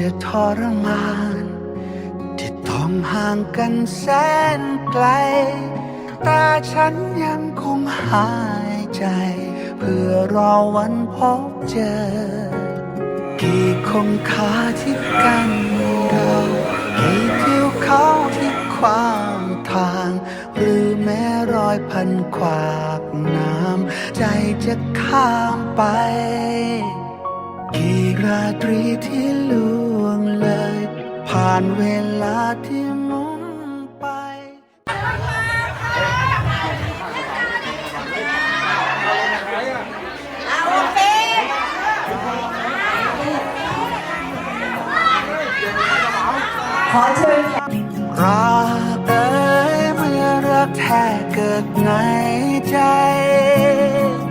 จะทรมาน ที่ต้องห่างกันแสนไกล แต่ฉันยังคงหายใจ เพื่อรอวันพบเจอ กี่คงคาที่กันเรากี่ทิวเขาที่ขวางทาง หรือแม้รอยพันขวากน้ำใจจะข้ามไป กี่ราตรีที่ล่วงเลย ผ่านเวลาที่หมุนไป ขอเชิญรักเอ้ยเมื่อรักแท้เกิดในใจไม่มี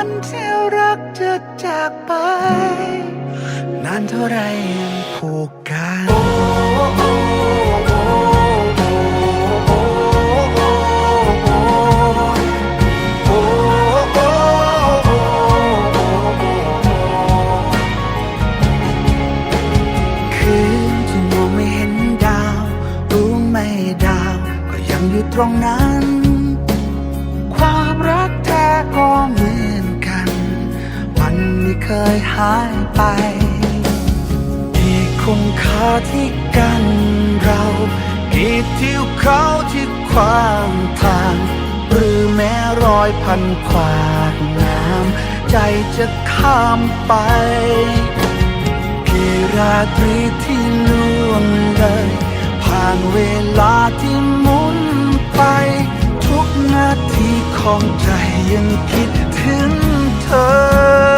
วันที่รักจะจากไป นานเท่าไรยังผูกกันคืนที่มองไม่เห็นดาวรู้ไม่ดาวก็ยังอยู่ตรงนั้น ความรักแท้ก็เหมือนกันมันไม่ เคยหายไปกี่คงคาที่กันเรากี่ทิวเขาที่ขวางทาง หรือแม้รอยพันขวากน้ำใจจะข้ามไปกี่ราตรีที่ล่วงเลย ผ่านเวลาที่หมุนไป ทุกนาทีของใจยังคิดถึงเธอ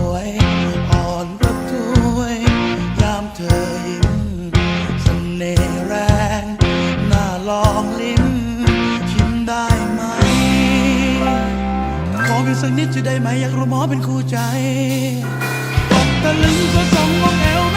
สักนิดจะได้ไหมอยากรู้หมอเป็นคู่ใจตกตะลึงก็ส่องมองแอว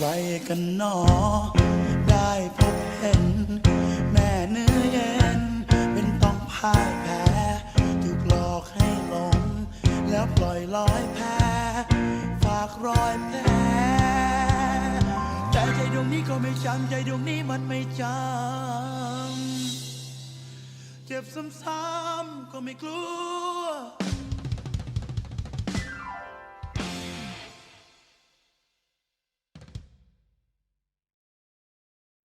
ใครกันนอ ได้พบเห็น แม่เนื้อเย็น เป็นต้องพ่ายแพ้ถูกหลอกให้หลง แล้วปล่อยลอยแพ้ ฝากรอยแพ้ใจใจดวงนี้ก็ไม่ช้ำใจดวงนี้มันไม่จำเจ็บซ้ำๆก็ไม่กลัว